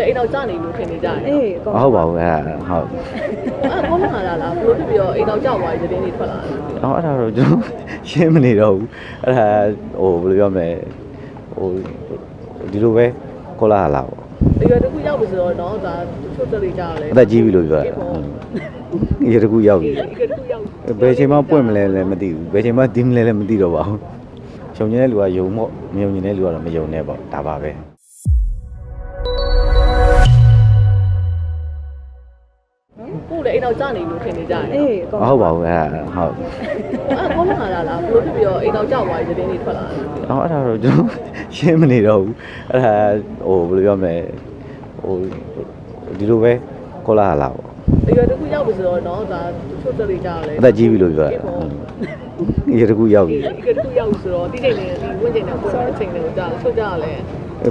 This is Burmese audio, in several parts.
လည်းအိမ်တော်ကြာနေလို့ထင်နေကြတယ်အေးကောမဟုတ်ပါဘူးအဲ့ဒါဟုတ်အဲ့ကောင်းလာလားဘလို့ဖြစ်ပြီးတော့အိမ်တော်ကြာသွားပြီးသတင်းတွေထွက်လာတယ်အော်အဲ့ဒါတော့ကျွန်တော်ရှင်းမနေတော့ဘူးအဲ့ဒါဟိုဘယ်လိုပြောမလဲဟိုဒီလိုပဲခေါ်လာလာပေါ့အရွယ်တစ်ခုရောက်ပြီဆိုတော့တော့ဒါချို့တက်လေးကြာတယ်အသက်ကြီးပြီလို့ပြောတာရေတကူရောက်ပြီဒီကတစ်ခုရောက်ဘယ်ချိန်မှပွင့်မလဲလည်းမသိဘူးဘယ်ချိန်မှဒီမလဲလည်းမသိတော့ပါဘူးရှုံနေတဲ့လူကယုံမို့မယုံနေတဲ့လူကတော့မယုံနဲ့ပေါ့ဒါပါပဲ မ်တော်ကြာနေလို့ထင်နေကြတယ်အေးမဟုတ်ပါဘူးအဲ့ဒါဟုတ်အဲ့ကောင်းလာလားဘလို့ဖြစ်ပြီးတော့အိမ်တော်ကြာသွားပြီးသတင်းတွေထွက်လာတယ်အော်အဲ့ဒါတော့ကျွန်တော်ရှင်းမနေတော့ဘူးအဲ့ဒါဟိုဘယ်လိုပြောမလဲဟိုဒီလိုပဲခေါ်လာလာပေါ့အရွယ်တစ်ခုရောက်ပြီဆိုတော့တော့ဒါချို့တက်လေးကြာတယ်အသက်ကြီးပြီလို့ပြောတာရေတကူရောက်ပြီဒီကတစ်ခုရောက်ပြီဆိုတော့ဒီချိန်နဲ့ဒီဝင်းချိန်နဲ့ပေါ်တဲ့အချိန်တွေကိုကြာတယ်ချို့ကြာတယ်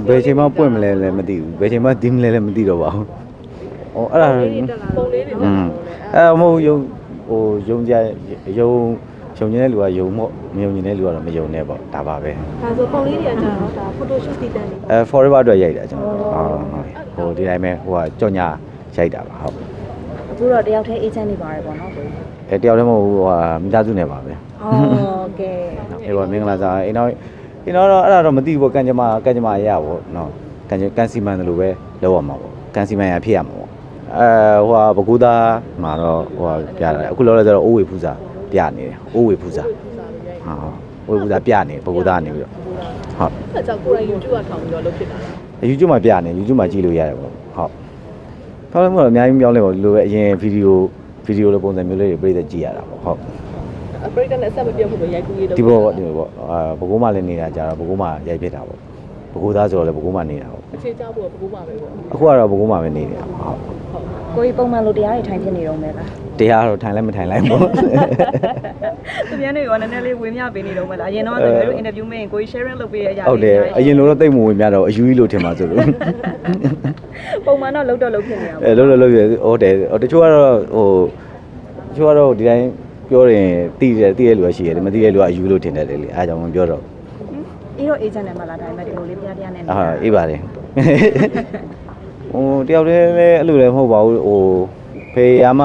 ဘယ်ချိန်မှပွင့်မလဲလည်းမသိဘူးဘယ်ချိန်မှဒီမလဲလည်းမသိတော့ပါဘူး။ အော်အဲ့ဒါပုံလေးတွေอืมအဲ့ဒါမဟုတ်ယုံဟိုယုံကြယုံယုံနေတဲ့လူကယုံမို့မယုံနေတဲ့လူကတော့မယုံနဲ့ပေါ့ဒါပါပဲဒါဆိုပုံလေးတွေကကြာတော့ဒါ photo shoot တည်တန်းနေအဲ forever အတွက်ရိုက်တာကျွန်တော်ဟုတ်ဟိုဒီတိုင်းပဲဟိုကကြော်ညာရိုက်တာပါဟုတ်အခုတော့တယောက်တည်း agent နေပါတယ်ပေါ့နော်အဲတယောက်တည်းမဟုတ်ဘူးဟိုကမိသားစုနဲ့ပါပဲအော်ကဲအေးပါမင်္ဂလာဆောင်အိမ်တော့အိမ်တော့အဲ့ဒါတော့မသိဘူးပေါ့ကန်ကြမကန်ကြမရပါဘောနော်ကန်ကြကန်စီမန်တယ်လို့ပဲလောက်ရမှာပေါ့ကန်စီမန်ရဖြစ်ရမှာပေါ့ အဲဟိုကဘကူသားမှာတော့ဟိုကပြတာအခုလောလောဆယ်တော့အိုးဝေဖူးစာပြနေတယ်အိုးဝေဖူးစာဟာဝေဖူးစာပြနေဘကူသားနေပြီးတော့ဟုတ်အဲ့ကြောင့်ကိုယ်တိုင် YouTube ကထောင်ပြီးတော့လုပ်ဖြစ်တာလား YouTube မှာပြနေ YouTube မှာကြည့်လို့ရတယ်ပေါ့ဟုတ်ပြောင်းလဲမှုတော့အများကြီးပြောင်းလဲပေါ့ဒီလိုပဲအရင်ဗီဒီယိုဗီဒီယိုလိုပုံစံမျိုးလေးတွေပြည်သက်ကြည့်ရတာပေါ့ဟုတ်အပရိကန်နဲ့အဆက်မပြတ်ဖို့ပဲရိုက်ကူးရေးလုပ်ဒီဘောပေါ့ဒီဘောပေါ့အာဘကိုးမလည်းနေတာကြတော့ဘကိုးမရိုက်ဖြစ်တာပေါ့ ဘကိုးသားဆိုတော့လည်းဘကိုးမနေတာပေါ့အခြေချဖို့ကဘကူပါပဲပေါ့အခုကတော့ဘကိုးမပဲနေနေတာဟုတ်ကိုကြီးပုံမှန်လို့တရားတွေထိုင်ဖြစ်နေတော့မယ်လားတရားတော့ထိုင်လည်းမထိုင်လိုက်ပေါ့သူများတွေကနည်းနည်းလေးဝေမျှပေးနေတော့မလားအရင်တော့တကယ်လို့ interview မင်းကိုကြီး sharing လုပ်ပေးရကြဟုတ်တယ်အရင်လိုတော့တိတ်မဝင်များတော့အယူကြီးလို့ထင်ပါဆိုလို့ပုံမှန်တော့လုံးတော့လုံးဖြစ်နေတာပေါ့အဲလုံးလုံးလုံးရဟုတ်တယ်တချို့ကတော့ဟိုတချို့ကတော့ဒီတိုင်းပြောရင်တိတယ်တိတဲ့လူကရှိရတယ်မတိတဲ့လူကအယူလို့ထင်တယ်လေအားကြောင့်မပြောတော့ အေးတော့ agent နဲ့မလားဒါပေမဲ့ဒီလိုလေးပြပြနဲ့အာအေးပါတယ်ဟိုတယောက်တည်းလည်းအဲ့လိုလည်းမဟုတ်ပါဘူးဟိုဖေးရမ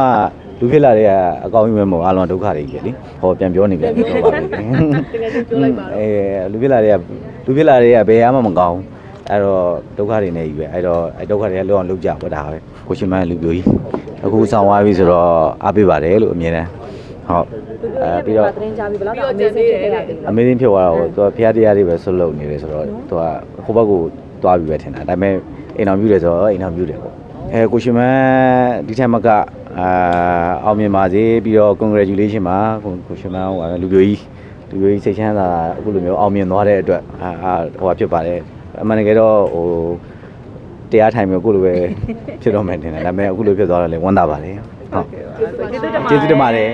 လူဖြစ်လာတဲ့အကောင်းကြီးပဲမဟုတ်အားလုံးဒုက္ခတွေကြီးပဲလေဟောပြန်ပြောနေပြန်ပြောပါလိမ့်တကယ်ချင်းပြောလိုက်ပါတော့အဲလူဖြစ်လာတဲ့ကလူဖြစ်လာတဲ့ကဘယ်မှမကောင်းအဲ့တော့ဒုက္ခတွေနဲ့ကြီးပဲအဲ့တော့အဲ့ဒုက္ခတွေကလောအောင်လုပ်ကြပေါ့ဒါပဲကိုရှင်မန်းလူပြိုကြီးအခုဆောင်သွားပြီဆိုတော့အားပေးပါတယ်လို့အမြင်တယ်ဟုတ် အဲပြီးတော့သတင်းကြပြီဘယ်တော့အမေစိတ်ဖြစ်ခဲ့ရတယ်အမေင်းဖြစ်သွားတော့သူကဖျားတရားတွေပဲဆွတ်လုပ်နေတယ်ဆိုတော့သူကဟိုဘက်ကိုသွားပြီပဲထင်တာဒါပေမဲ့အိမ်တော်ပြုတယ်ဆိုတော့အိမ်တော်ပြုတယ်ပေါ့အဲကိုရှင်မန်းဒီထက်မကအာအောင်မြင်ပါစေပြီးတော့ congratulation ပါကိုကိုရှင်မန်းဟိုကလူပြိုကြီးလူမျိုးကြီးစိတ်ချမ်းသာတာအခုလိုမျိုးအောင်မြင်သွားတဲ့အတွက်အာအာဟိုဟာဖြစ်ပါတယ်အမှန်တကယ်တော့ဟိုတရားထိုင်မျိုးကိုလိုပဲဖြစ်တော့မယ်ထင်တယ်ဒါပေမဲ့အခုလိုဖြစ်သွားတော့လေဝမ်းသာပါတယ်ဟုတ်ကျေးဇူးတင်ပါတယ်ကျေးဇူးတင်ပါတယ်